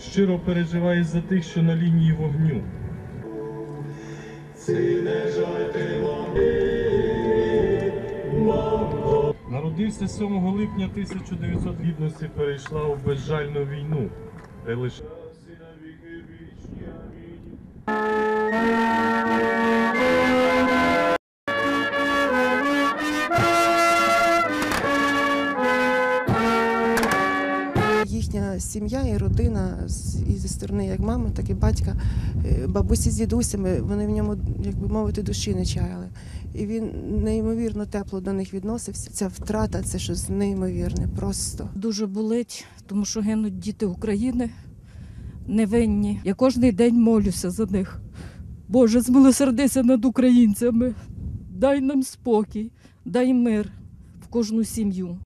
Щиро переживає за тих, що на лінії вогню. Народився 7 липня 1900 гідності перейшла у безжальну війну, де лише. Їхня сім'я і родина і зі сторони як мами, так і батька, е, бабусі з дідусями, вони в ньому, як би мовити, душі не чаяли. І він неймовірно тепло до них відносився. Ця втрата це щось неймовірне, просто. Дуже болить, тому що гинуть діти України невинні. Я кожен день молюся за них. Боже, змилосердися над українцями. Дай нам спокій, дай мир в кожну сім'ю.